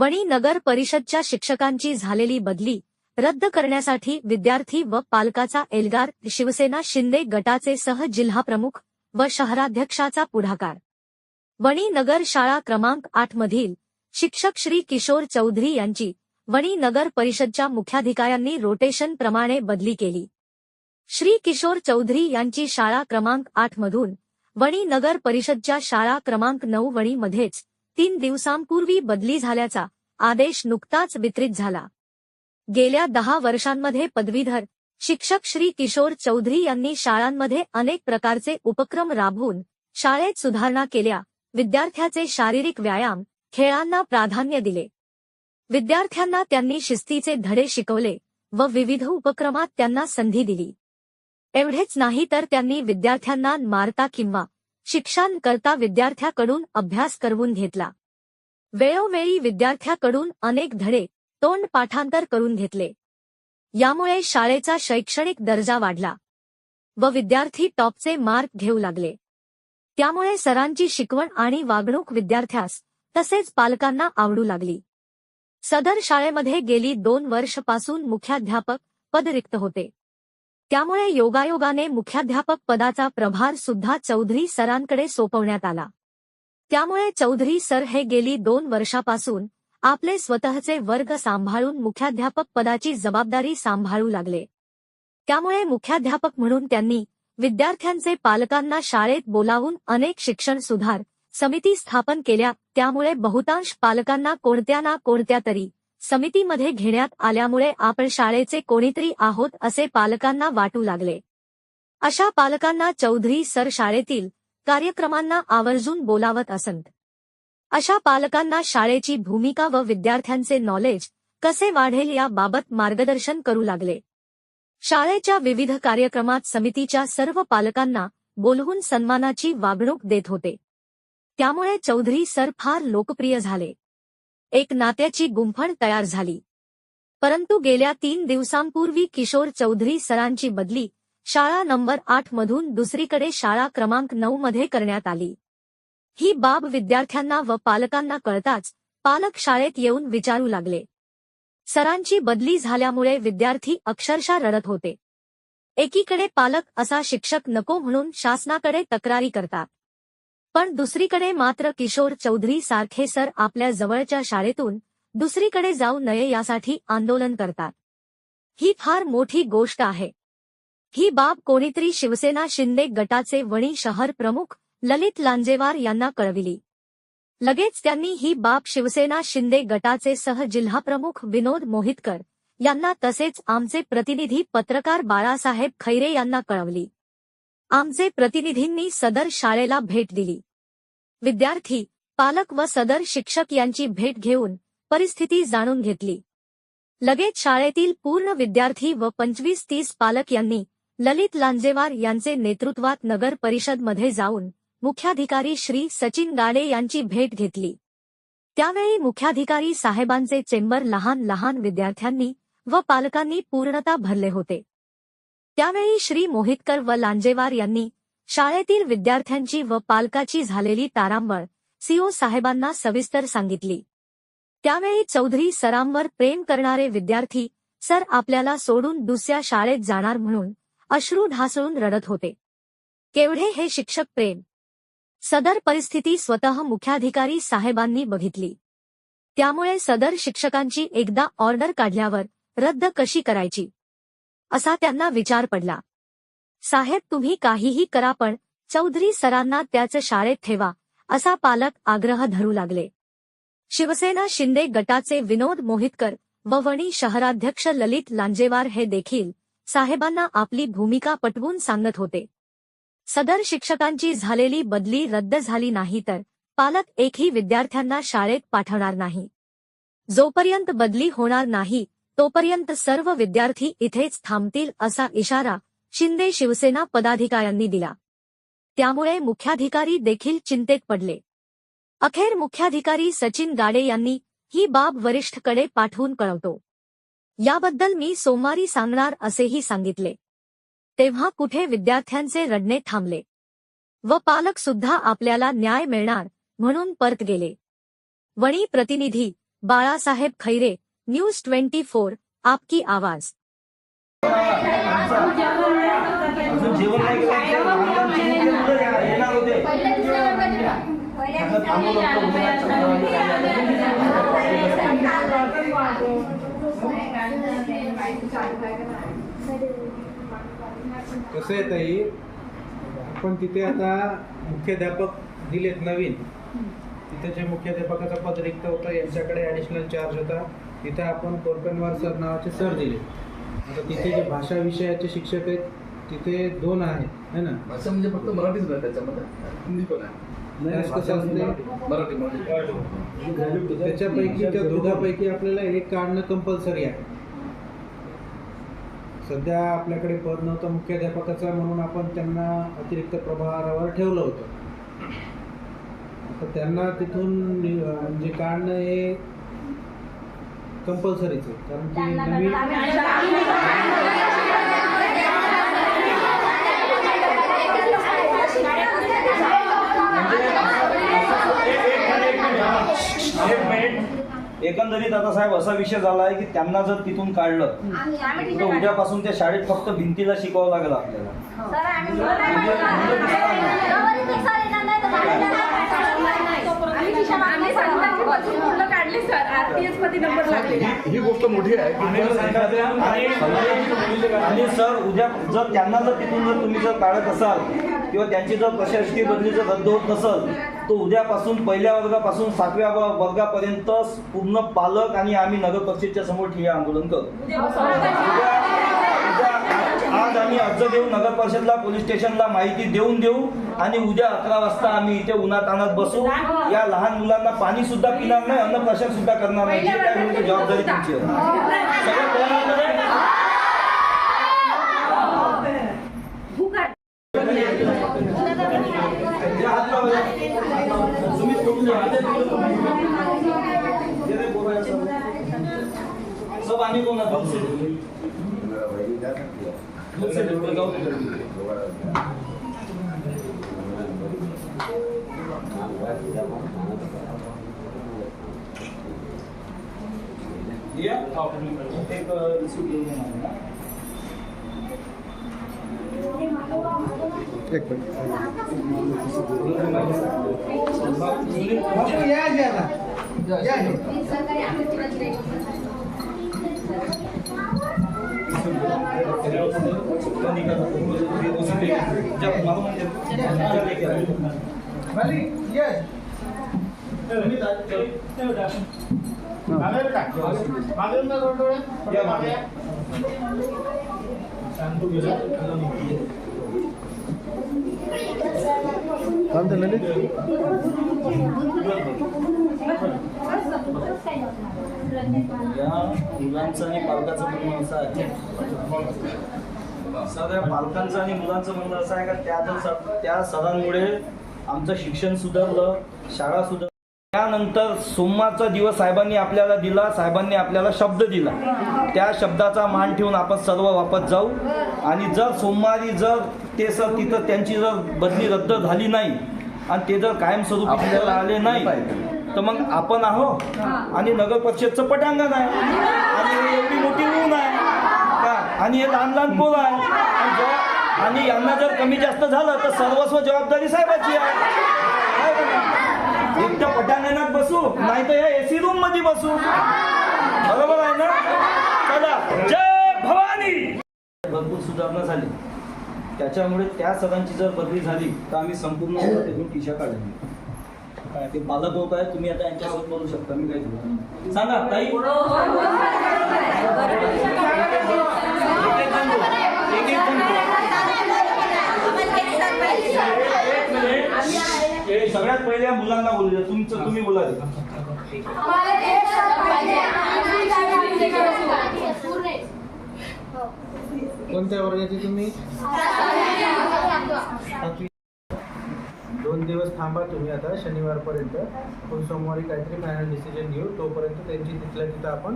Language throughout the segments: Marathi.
वणी नगर परिषदच्या शिक्षकांची झालेली बदली रद्द करण्यासाठी विद्यार्थी व पालकाचा एल्गार शिवसेना शिंदे गटाचे सह जिल्हाप्रमुख व शहराध्यक्षाचा पुढाकार. वणी नगर शाळा क्रमांक आठ मधील शिक्षक श्री किशोर चौधरी यांची वणी नगर परिषदच्या मुख्याधिकाऱ्यांनी रोटेशन प्रमाणे बदली केली. श्री किशोर चौधरी यांची शाळा क्रमांक आठ मधून वणी नगर परिषदच्या शाळा क्रमांक नऊ वणीमध्येच तीन दिवसांपूर्वी बदली झाल्याचा आदेश नुकताच वितरित झाला. गेल्या दहा वर्षांमध्ये पदवीधर शिक्षक श्री किशोर चौधरी यांनी शाळांमध्ये अनेक प्रकारचे उपक्रम राबवून शाळेत सुधारणा केल्या. विद्यार्थ्याचे शारीरिक व्यायाम खेळांना प्राधान्य दिले. विद्यार्थ्यांना त्यांनी शिस्तीचे धडे शिकवले व विविध उपक्रमात त्यांना संधी दिली. एवढेच नाही तर त्यांनी विद्यार्थ्यांना मारता किंवा शिक्षण करता विद्यार्थ्याकडून अभ्यास करवून घेतला. वेळोवेळी विद्यार्थ्याकडून अनेक धडे तोंड पाठांतर करून घेतले. यामुळे शाळेचा शैक्षणिक दर्जा वाढला व विद्यार्थी टॉपचे मार्क घेऊ लागले. त्यामुळे सरांची शिकवण आणि वागणूक विद्यार्थ्यास तसेच पालकांना आवडू लागली. सदर शाळेमध्ये गेली दोन वर्षपासून मुख्याध्यापक पद रिक्त होते. त्यामुळे योगायोगाने मुख्याध्यापक पदाचा प्रभार सुद्धा चौधरी सरांकडे सोपवण्यात आला. त्यामुळे चौधरी सर हे गेली दोन वर्षापासून आपले स्वतःचे वर्ग सांभाळून मुख्याध्यापक पदाची जबाबदारी सांभाळू लागले. त्यामुळे मुख्याध्यापक म्हणून त्यांनी विद्यार्थ्यांचे पालकांना शाळेत बोलावून अनेक शिक्षण सुधार समिती स्थापन केल्या. त्यामुळे बहुतांश पालकांना कोणत्या ना कोणत्या तरी समितीमध्ये घेण्यात आल्यामुळे आपण शाळेचे कोणीतरी आहोत असे पालकांना वाटू लागले. अशा पालकांना चौधरी सर शाळेतील कार्यक्रमांना आवर्जून बोलावत असंत. अशा पालकांना शाळेची भूमिका व विद्यार्थ्यांचे नॉलेज कसे वाढेल याबाबत मार्गदर्शन करू लागले. शाळेच्या विविध कार्यक्रमात समितीच्या सर्व पालकांना बोलवून सन्मानाची वागणूक देत होते. त्यामुळे चौधरी सर फार लोकप्रिय झाले. एक नात्याची गुंफण तयार झाली. परंतु गेल्या तीन दिवसांपूर्वी किशोर चौधरी सरांची बदली शाळा नंबर आठ मधून दुसरीकडे शाळा क्रमांक नऊ मध्ये करण्यात आली. ही बाब विद्यार्थ्यांना व पालकांना कळताच पालक शाळेत येऊन विचारू लागले. सरांची बदली झाल्यामुळे विद्यार्थी अक्षरशः रडत होते. एकीकडे पालक असा शिक्षक नको म्हणून शासनाकडे तक्रारी करतात. पण दुसरीकडे मात्र किशोर चौधरी सारखे सर आपल्या जवळच्या शाळेतून दुसरीकडे जाऊ नये यासाठी आंदोलन करतात. ही फार मोठी गोष्ट आहे. ही बाब कोणीतरी शिवसेना शिंदे गटाचे वणी शहर प्रमुख ललित लांजेवार यांना कळविली. लगेच त्यांनी ही बाब शिवसेना शिंदे गटाचे सह जिल्हाप्रमुख विनोद मोहितकर यांना तसेच आमचे प्रतिनिधी पत्रकार बाळासाहेब खैरे यांना कळवली. आमचे प्रतिनिधींनी सदर शाळेला भेट दिली. विद्यार्थी पालक व सदर शिक्षक यांची भेट घेऊन परिस्थिती जाणून घेतली. लगेच शाळेतील पूर्ण विद्यार्थी व पंचवीस तीस पालक यांनी ललित लांजेवार यांचे नेतृत्वात नगर परिषदमध्ये जाऊन मुख्याधिकारी श्री सचिन गाडे यांची भेट घेतली. त्यावेळी मुख्याधिकारी साहेबांचे चेंबर लहान लहान विद्यार्थ्यांनी व पालकांनी पूर्णता भरले होते. त्यावेळी श्री मोहितकर व लांजेवार यांनी शाळेतील विद्यार्थ्यांची व पालकाची झालेली तारांबळ सीओ साहेबांना सविस्तर सांगितली. त्यावेळी चौधरी सरांवर प्रेम करणारे विद्यार्थी सर आपल्याला सोडून दुसऱ्या शाळेत जाणार म्हणून अश्रू ढासळून रडत होते. केवढे हे शिक्षक प्रेम. सदर परिस्थिती स्वतः मुख्याधिकारी साहेबांनी बघितली. त्यामुळे सदर शिक्षकांची एकदा ऑर्डर काढल्यावर रद्द कशी करायची? असा त्यांना विचार पडला. साहेब तुम्ही काहीही करा पण चौधरी सरांना त्याच शाळेत ठेवा असा पालक आग्रह धरू लागले. शिवसेना शिंदे गटाचे विनोद मोहितकर व वणी शहराध्यक्ष ललित लांजेवार हे देखील साहेबांना आपली भूमिका पटवून सांगत होते. सदर शिक्षकांची झालेली बदली रद्द झाली नाही तर पालक एकही विद्यार्थ्यांना शाळेत पाठवणार नाही. जोपर्यंत बदली होणार नाही तोपर्यंत सर्व विद्यार्थी इथेच थांबतील असा इशारा शिंदे शिवसेना पदाधिकाऱ्यांनी दिला. त्यामुळे मुख्याधिकारी देखील चिंतेत पडले. अखेर मुख्याधिकारी सचिन गाडे यांनी ही बाब वरिष्ठकडे पाठवून कळवतो. याबद्दल मी सोमवारी सांगणार असेही सांगितले. तेव्हा कुठे विद्यार्थ्यांचे रडणे थांबले. व पालक सुद्धा आपल्याला न्याय मिळणार म्हणून परत गेले. वणी प्रतिनिधी Balasaheb Khaire news twenty four आपकी आवाज। कसं आहे ताई? आपण तिथे आता मुख्याध्यापक दिलेत नवीन. तिथे जे मुख्याध्यापकाचा पद रिक्त होता यांच्याकडे ॲडिशनल चार्ज होता. तिथे आपण कोरपनवार सर नावाचे सर दिले. आता तिथे जे भाषा विषयाचे शिक्षक आहेत तिथे दोन आहेत है ना? भाषा म्हणजे फक्त मराठीच नाही त्याच्यामध्ये हिंदी पण आहे. त्यास कसं असते. मराठी. मराठी त्याच्यापैकी त्या दोघांपैकी आपल्याला एक काढणं कंपल्सरी आहे. सध्या आपल्याकडे पद नव्हतं मुख्याध्यापकाचा म्हणून आपण त्यांना अतिरिक्त प्रभारावर ठेवलं होतं. आता त्यांना तिथून म्हणजे काढणं हे कंपल्सरीच आहे कारण की नवीन एक मिनिट एकंदरीत आता साहेब असा विषय झाला आहे की त्यांना जर तिथून काढलं तर उद्यापासून त्या शाळेत फक्त भिंतीला शिकवावं लागेल आपल्याला काढले सर आरटीएसमध्ये नंबर लागले. ही गोष्ट मोठी आहे. की आणि आणि सर उद्या जर त्यांना जर तिथून जर तुम्ही जर काढत असाल किंवा त्यांची जर प्रशासकीय बदली जर रद्द होत नसल तर उद्यापासून पहिल्या वर्गापासून सातव्या व- वर्गापर्यंत पूर्ण पालक आणि आम्ही नगर परिषदच्या समोर ठिय्या आंदोलन करू उद्या- उद्या आज आम्ही अर्ज देऊ नगर परिषदला पोलीस स्टेशनला माहिती देऊन देऊ आणि उद्या अकरा वाजता आम्ही इथे उन्हात आणत बसू. या लहान मुलांना पाणी सुद्धा पिणार नाही अन्न प्रशासन सुद्धा करणार नाही. जे काय जबाबदारी तुमची आहे सगळं कळणार नाही? या हात लावा. तुम्ही करून घ्या. जे नाही बोलायचं. सब आम्ही कोण आहोत? दूसरे दूसरे गाव. या एक रिसिप्ट घेऊन येणार ना. बापू, या जे आता. या हे. खाली, ये. या मुलांचं आणि पालकाचं म्हणणं असं आहे सगळ्या पालकांचं आणि मुलांचं म्हणणं असं आहे का त्या त्या सरांमुळे आमचं शिक्षण सुधारलं शाळा सुधारली त्यानंतर सोमवारचा दिवस साहेबांनी आपल्याला दिला साहेबांनी आपल्याला शब्द दिला. त्या शब्दाचा मान ठेवून आपण सर्व वापस जाऊ. आणि जर सोमवारी जर ते सर तिथं त्यांची जर बदली रद्द झाली नाही आणि ते जर कायमस्वरूपी आपल्याला आले नाही तर मग आपण आहो आणि नगर परिषदचं पटांगण आहे. आणि एवढी मोठी ऊन आहे. आणि हे लहान लहान पोरं आहे. आणि यांना जर कमी जास्त झालं तर सर्वस्व जबाबदारी साहेबाची आहे. आहे पटांगणात बसू नाही तर या एसी रूममध्ये बसू. बरोबर आहे ना? चला जय भवानी! भरपूर सुधारणा झाली. त्याच्यामुळे त्या सरांची जर बदली झाली तर आम्ही संपूर्ण टीशा काढली. काय ते पालक लोक आहे तुम्ही आता यांच्यासोबत बोलू शकता मी काय सांगा ताई. हे सगळ्यात पहिले या मुलांना बोलू द्या तुमचं तुम्ही बोला. कोणत्या वर्गाचे तुम्ही दिवस थांबा तुम्ही आता शनिवारपर्यंत. पण सोमवारी काहीतरी फायनल डिसिजन घेऊ तोपर्यंत त्यांची तिथल्या तिथं आपण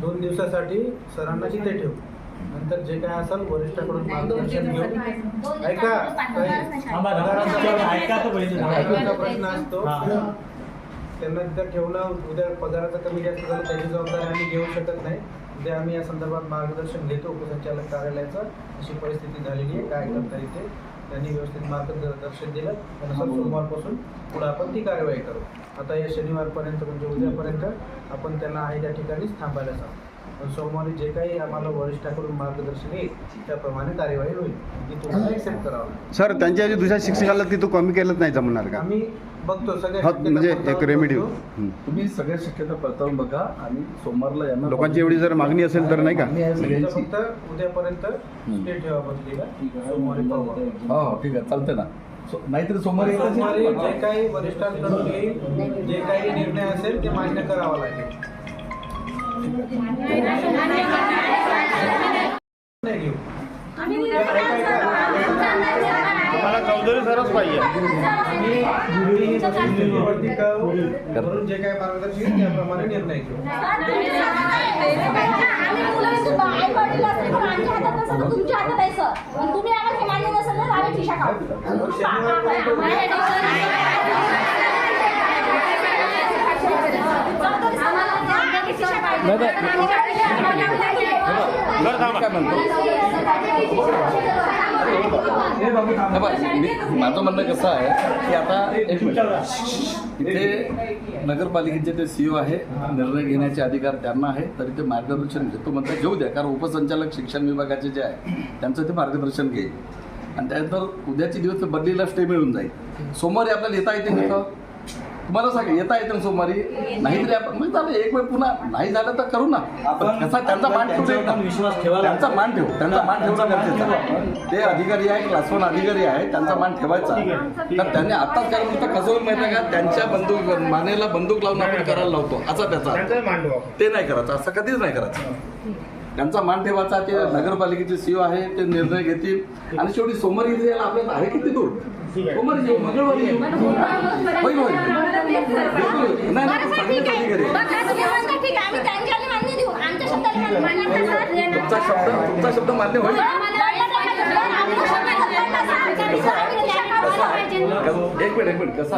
दोन दिवसासाठी सरांना तिथे ठेवू. नंतर जे काय असेल वरिष्ठाकडून मार्गदर्शन घेऊ. ऐका पगाराचा- प्रश्न असतो. त्यांना तिथं ठेवणं उद्या पगाराचं कमी जास्त झालं त्याची जबाबदारी आम्ही घेऊ शकत नाही. उद्या आम्ही या संदर्भात मार्गदर्शन घेतो उपसंचालक कार्यालयाचं. अशी परिस्थिती झालेली आहे. काय करता येते? त्यांनी व्यवस्थित मार्गदर्शन दिलं. त्यानुसार सोमवारपासून पुढे आपण ती कार्यवाही करू. आता या शनिवारपर्यंत म्हणजे उद्यापर्यंत आपण त्यांना आहे त्या ठिकाणीच थांबायला सांगू. पण सोमवारी जे काही आम्हाला वरिष्ठाकडून मार्गदर्शन येईल त्याप्रमाणे कार्यवाही होईल. ती तुम्हाला एक्सेप्ट करावं. सर त्यांच्या दुसऱ्या शिक्षकाला तिथं कमी केलंच नाही जमणार का? आम्ही बघतो सगळ्या हा म्हणजे एक रेमेडी. तुम्ही सगळ्या शक्यता पडताळून बघा आणि सोमवारला यांना लोकांची एवढी जर मागणी असेल तर नाही का? मागणी आहे सगळ्यांची. फक्त उद्यापर्यंत स्टे ठेवा सोमवारी पाहू आपण. हो हो. ठीक आहे. चालते ना. सो- नाहीतरी सोमवारी जे. काही वरिष्ठांकडून येईल जे काही निर्णय असेल ते मान्य करावा लागेल. नाही घेऊ आम्ही करू. आहे सर पण तुम्ही आम्हाला हे मान्य नसेल तर आम्ही खिशा काय म्हणतो हे बघा, मी- माझं म्हणणं कसं आहे की आता एक इथे नगरपालिकेचे ते सीओ आहे निर्णय घेण्याचे अधिकार त्यांना आहे तरी ते मार्गदर्शन घेतो. म्हणतात घेऊ द्या कारण उपसंचालक शिक्षण विभागाचे जे आहे त्यांचं ते मार्गदर्शन घेईल. आणि त्यानंतर उद्याचे दिवस बदलीला स्टे मिळून जाईल. सोमवारी आपल्याला येता येते तिथं तुम्हाला सांगा येता येतं सोमवारी? नाहीतरी आपण मग झालं एक वेळ पुन्हा नाही झालं तर करू ना. पण कसा त्यांचा मान ठेवू विश्वास ठेवायला त्यांचा मान ठेवू. त्यांचा मान ठेवणं गरजेचं ते अधिकारी आहे क्लास वन अधिकारी आहे त्यांचा मान ठेवायचा तर त्यांनी आताच कारण नुसतं कसं होईल माहिती आहे का? त्यांच्या बंदूक मानेला बंदूक लावून आपण करायला लावतो. असा त्याचा. ते नाही करायचं. असं कधीच नाही करायचं. त्यांचा मान ठेवायचा ते नगरपालिकेचे सीओ आहे ते निर्णय घेतील. आणि शेवटी सोमवारी इथे यायला आपल्याला आहे किती दूर? सोमवारी येऊ मंगळवारी येऊ. होईल होईल. तुमचा शब्द तुमचा शब्द मान्य होईल? एक मिनिट एक मिनिट. कसं